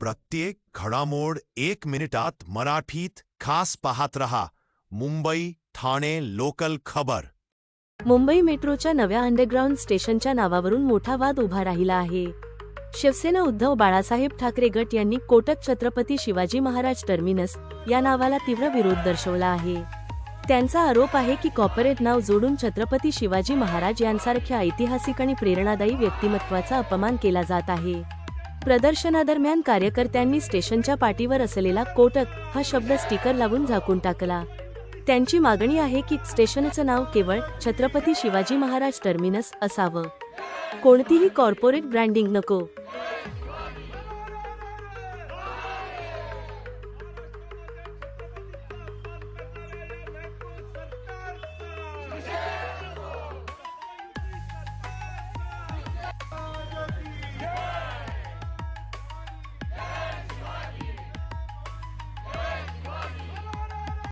प्रत्येक घडामोड एक मिनिटात मराठीत खास पाहत रहा. मुंबई ठाणे लोकल खबर. मुंबई मेट्रोच्या नव्या अंडरग्राऊंड स्टेशनच्या नावावरून मोठा वाद उभा राहिला आहे. शिवसेना उद्धव बाळासाहेब ठाकरे गट यांनी कोटक छत्रपती शिवाजी महाराज टर्मिनस या नावाला तीव्र विरोध दर्शवला आहे. त्यांचा आरोप आहे की कॉर्पोरेट नाव जोडून छत्रपती शिवाजी महाराज यांसारख्या ऐतिहासिक आणि प्रेरणादायी व्यक्तिमत्वाचा अपमान केला जात आहे. प्रदर्शनादरम्यान कार्यकर्त्यांनी स्टेशनच्या पाठीवर असलेला कोटक हा शब्द स्टिकर लावून झाकून टाकला. त्यांची मागणी आहे की स्टेशनचं नाव केवळ छत्रपती शिवाजी महाराज टर्मिनस असावं. कोणतीही कॉर्पोरेट ब्रँडिंग नको.